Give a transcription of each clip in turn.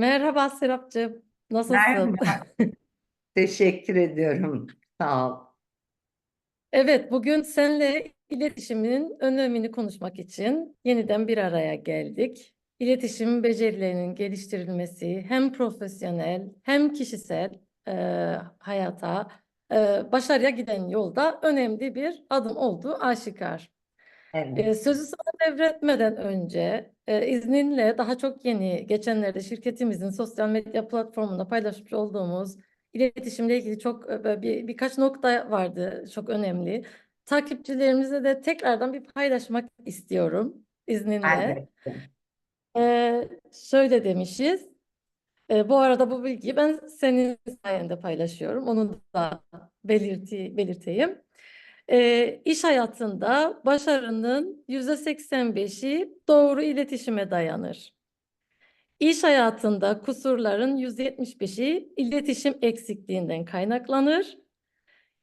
Merhaba Serapcığım. Nasılsın? Merhaba. Teşekkür ediyorum. Sağ ol. Evet, bugün seninle iletişimin önemini konuşmak için yeniden bir araya geldik. İletişim becerilerinin geliştirilmesi hem profesyonel hem kişisel e, hayata, e, başarıya giden yolda önemli bir adım olduğu aşikar. Evet. Sözü sana devretmeden önce e, izninle daha çok yeni geçenlerde şirketimizin sosyal medya platformunda paylaşmış olduğumuz iletişimle ilgili çok e, bir birkaç nokta vardı çok önemli. Takipçilerimize de tekrardan bir paylaşmak istiyorum izninle. Elbette. E, şöyle demişiz. E, bu arada bu bilgiyi ben senin sayende paylaşıyorum. Onu da belirti, belirteyim. E, iş hayatında başarının %85'i doğru iletişime dayanır. İş hayatında kusurların %75'i iletişim eksikliğinden kaynaklanır.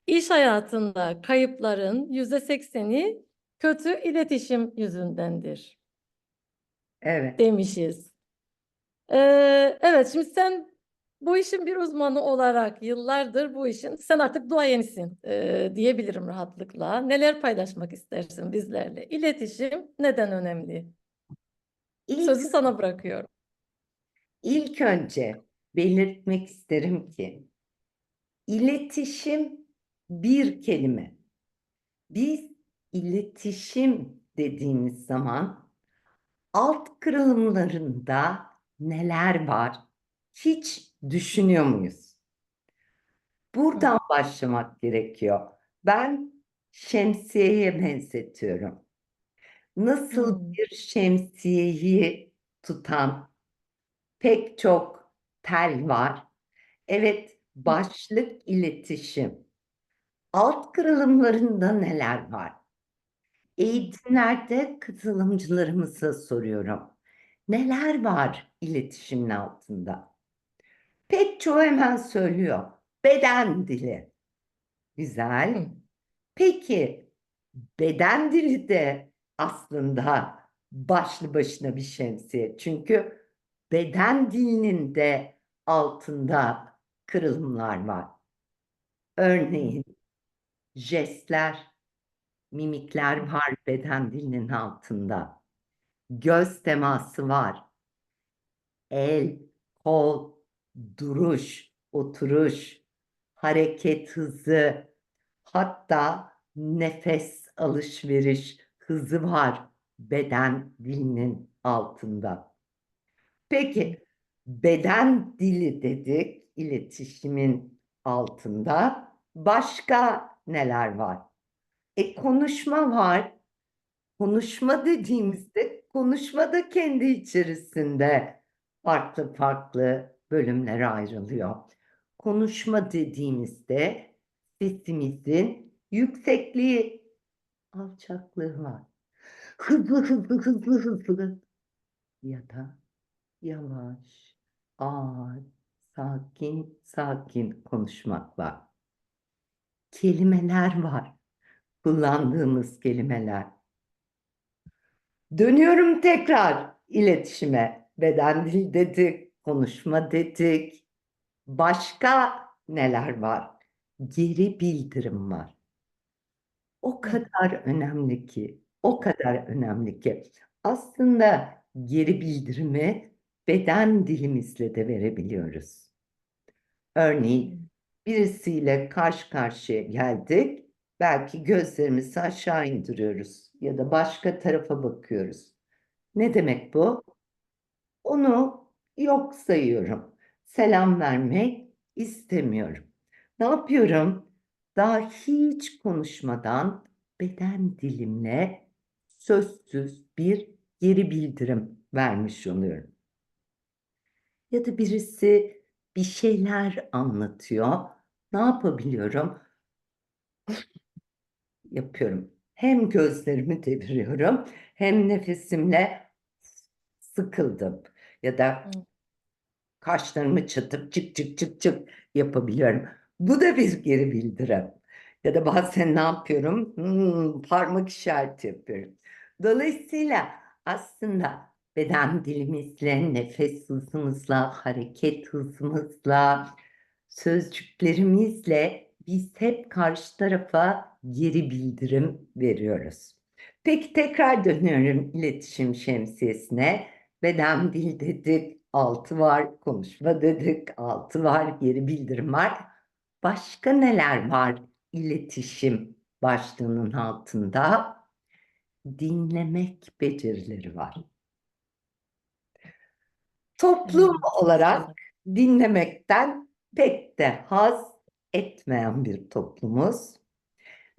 İş hayatında kayıpların %80'i kötü iletişim yüzündendir Evet. demişiz. Ee, evet, şimdi sen bu işin bir uzmanı olarak yıllardır bu işin, sen artık duayenisin ee, diyebilirim rahatlıkla. Neler paylaşmak istersin bizlerle? İletişim neden önemli? İlk, Sözü sana bırakıyorum. ilk önce belirtmek isterim ki iletişim bir kelime. Biz iletişim dediğimiz zaman alt kırılımlarında neler var hiç düşünüyor muyuz? Buradan başlamak gerekiyor. Ben şemsiyeye benzetiyorum. Nasıl Hmm. bir şemsiyeyi tutan pek çok tel var. Evet, başlık iletişim. Alt kırılımlarında neler var? Eğitimlerde katılımcılarımıza soruyorum. Neler var iletişimin altında? Pek çoğu hemen söylüyor. Beden dili. Güzel. Peki beden dili de aslında başlı başına bir şemsiye. Çünkü beden dilinin de altında kırılımlar var. Örneğin jestler, mimikler var beden dilinin altında. Göz teması var. El, kol, duruş, oturuş, hareket hızı, hatta nefes alışveriş hızı var beden dilinin altında. Peki beden dili dedik iletişimin altında. Başka neler var? E konuşma var. Konuşma dediğimizde konuşma da kendi içerisinde farklı farklı bölümlere ayrılıyor. Konuşma dediğimizde sesimizin yüksekliği, alçaklığı var. Hızlı hızlı hızlı hızlı ya da yavaş, ağır, sakin sakin konuşmak var. Kelimeler var. Kullandığımız kelimeler. Dönüyorum tekrar iletişime. Beden dili dedik, konuşma dedik. Başka neler var? Geri bildirim var. O kadar önemli ki, o kadar önemli ki. Aslında geri bildirimi beden dilimizle de verebiliyoruz. Örneğin birisiyle karşı karşıya geldik. Belki gözlerimizi aşağı indiriyoruz ya da başka tarafa bakıyoruz. Ne demek bu? Onu yok sayıyorum. Selam vermek istemiyorum. Ne yapıyorum? Daha hiç konuşmadan beden dilimle sözsüz bir geri bildirim vermiş oluyorum. Ya da birisi bir şeyler anlatıyor. Ne yapabiliyorum? Yapıyorum. Hem gözlerimi deviriyorum hem nefesimle sıkıldım ya da. Kaşlarımı çatıp çık çık çık çık yapabiliyorum. Bu da bir geri bildirim. Ya da bazen ne yapıyorum? Hmm, parmak işareti yapıyorum. Dolayısıyla aslında beden dilimizle, nefes hızımızla, hareket hızımızla, sözcüklerimizle biz hep karşı tarafa geri bildirim veriyoruz. Peki tekrar dönüyorum iletişim şemsiyesine. Beden dil dedik, altı var, konuşma dedik, altı var, geri bildirim var. Başka neler var iletişim başlığının altında? Dinlemek becerileri var. Toplum Evet, olarak dinlemekten pek de haz etmeyen bir toplumuz.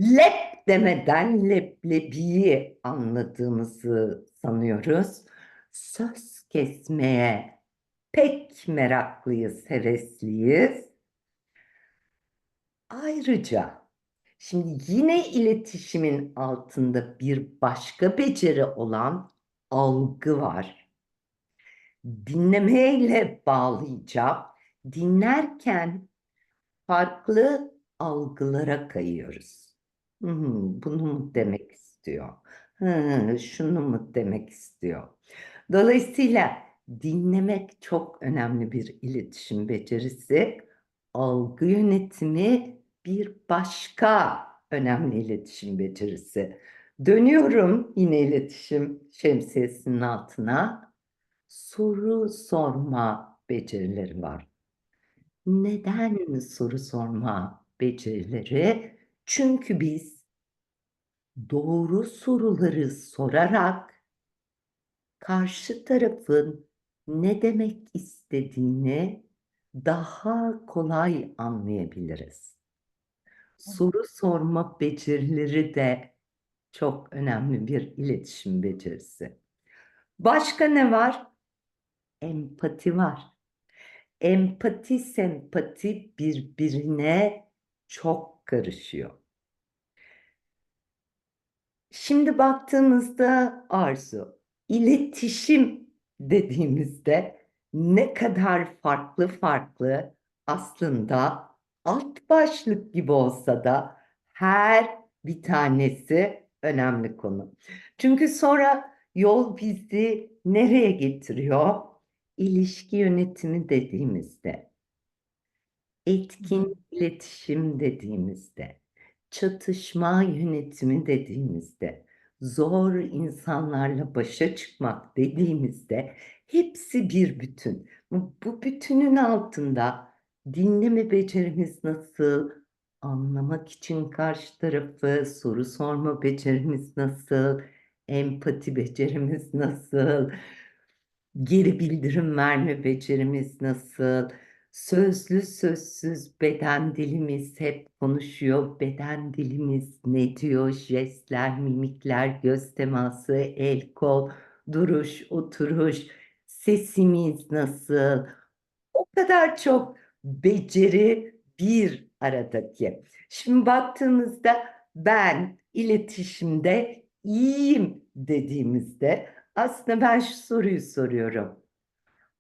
Lep demeden leblebiyi anladığımızı sanıyoruz. Söz kesmeye pek meraklıyız, hevesliyiz. Ayrıca şimdi yine iletişimin altında bir başka beceri olan algı var. Dinlemeyle bağlayacağım. Dinlerken farklı algılara kayıyoruz. Hmm, bunu mu demek istiyor? Hı, şunu mu demek istiyor? Dolayısıyla dinlemek çok önemli bir iletişim becerisi. Algı yönetimi bir başka önemli iletişim becerisi. Dönüyorum yine iletişim şemsiyesinin altına. Soru sorma becerileri var. Neden soru sorma becerileri? Çünkü biz doğru soruları sorarak karşı tarafın ne demek istediğini daha kolay anlayabiliriz. Soru sorma becerileri de çok önemli bir iletişim becerisi. Başka ne var? Empati var. Empati, sempati birbirine çok karışıyor. Şimdi baktığımızda Arzu, iletişim dediğimizde ne kadar farklı farklı aslında alt başlık gibi olsa da her bir tanesi önemli konu. Çünkü sonra yol bizi nereye getiriyor? İlişki yönetimi dediğimizde, etkin iletişim dediğimizde, çatışma yönetimi dediğimizde, zor insanlarla başa çıkmak dediğimizde hepsi bir bütün. Bu, bütünün altında dinleme becerimiz nasıl, anlamak için karşı tarafı, soru sorma becerimiz nasıl, empati becerimiz nasıl, geri bildirim verme becerimiz nasıl, sözlü sözsüz beden dilimiz hep konuşuyor, beden dilimiz ne diyor, jestler, mimikler, göz teması, el, kol, duruş, oturuş, sesimiz nasıl, o kadar çok beceri bir aradaki. Şimdi baktığımızda ben iletişimde iyiyim dediğimizde aslında ben şu soruyu soruyorum.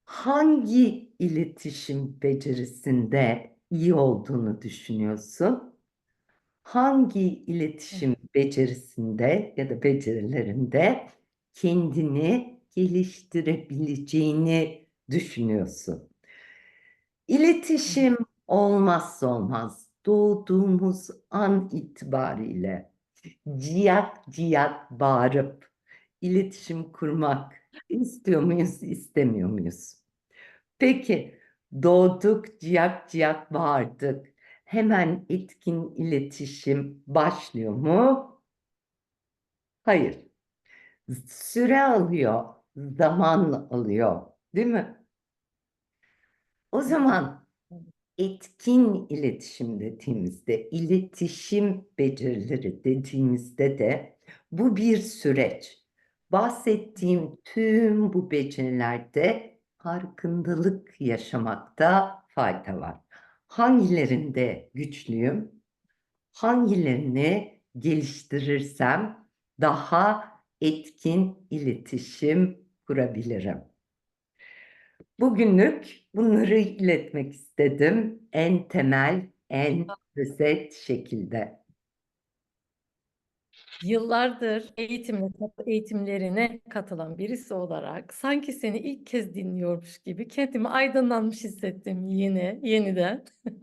Hangi iletişim becerisinde iyi olduğunu düşünüyorsun? Hangi iletişim becerisinde ya da becerilerinde kendini geliştirebileceğini düşünüyorsun? İletişim olmazsa olmaz. Doğduğumuz an itibariyle ciyak ciyak bağırıp iletişim kurmak istiyor muyuz, istemiyor muyuz? Peki doğduk, ciyak ciyak bağırdık. Hemen etkin iletişim başlıyor mu? Hayır. Süre alıyor, zaman alıyor, değil mi? O zaman etkin iletişim dediğimizde, iletişim becerileri dediğimizde de bu bir süreç. Bahsettiğim tüm bu becerilerde farkındalık yaşamakta fayda var. Hangilerinde güçlüyüm? Hangilerini geliştirirsem daha etkin iletişim kurabilirim? Bugünlük bunları iletmek istedim. En temel, en özet şekilde. Yıllardır eğitimle, eğitimlerine katılan birisi olarak sanki seni ilk kez dinliyormuş gibi kendimi aydınlanmış hissettim yeni, yeniden.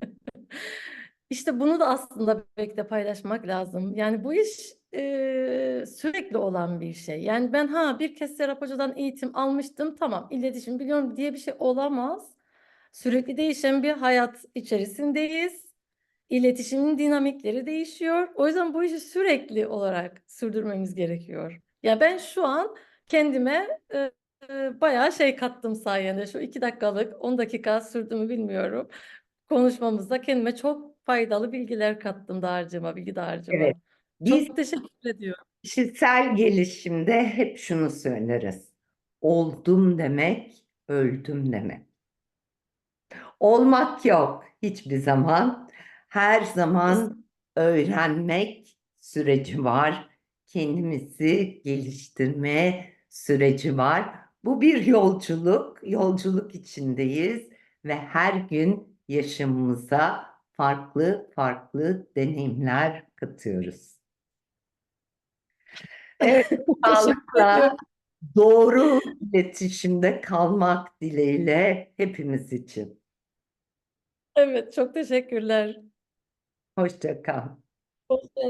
İşte bunu da aslında belki de paylaşmak lazım. Yani bu iş e, sürekli olan bir şey. Yani ben ha bir kez Serap Hoca'dan eğitim almıştım, tamam iletişim biliyorum diye bir şey olamaz. Sürekli değişen bir hayat içerisindeyiz. İletişimin dinamikleri değişiyor. O yüzden bu işi sürekli olarak sürdürmemiz gerekiyor. Ya ben şu an kendime e, e, bayağı şey kattım sayende. Şu iki dakikalık, 10 dakika sürdü mü bilmiyorum. Konuşmamızda kendime çok faydalı bilgiler kattım dağarcığıma, bilgi dağarcığıma. Evet. Biz Çok teşekkür ediyorum. kişisel gelişimde hep şunu söyleriz. Oldum demek, öldüm demek. Olmak yok hiçbir zaman. Her zaman öğrenmek süreci var. Kendimizi geliştirme süreci var. Bu bir yolculuk. Yolculuk içindeyiz ve her gün yaşamımıza farklı farklı deneyimler katıyoruz. Evet, sağlıkla doğru iletişimde kalmak dileğiyle hepimiz için. Evet, çok teşekkürler. Hoşça kal.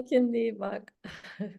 Kendine iyi bak.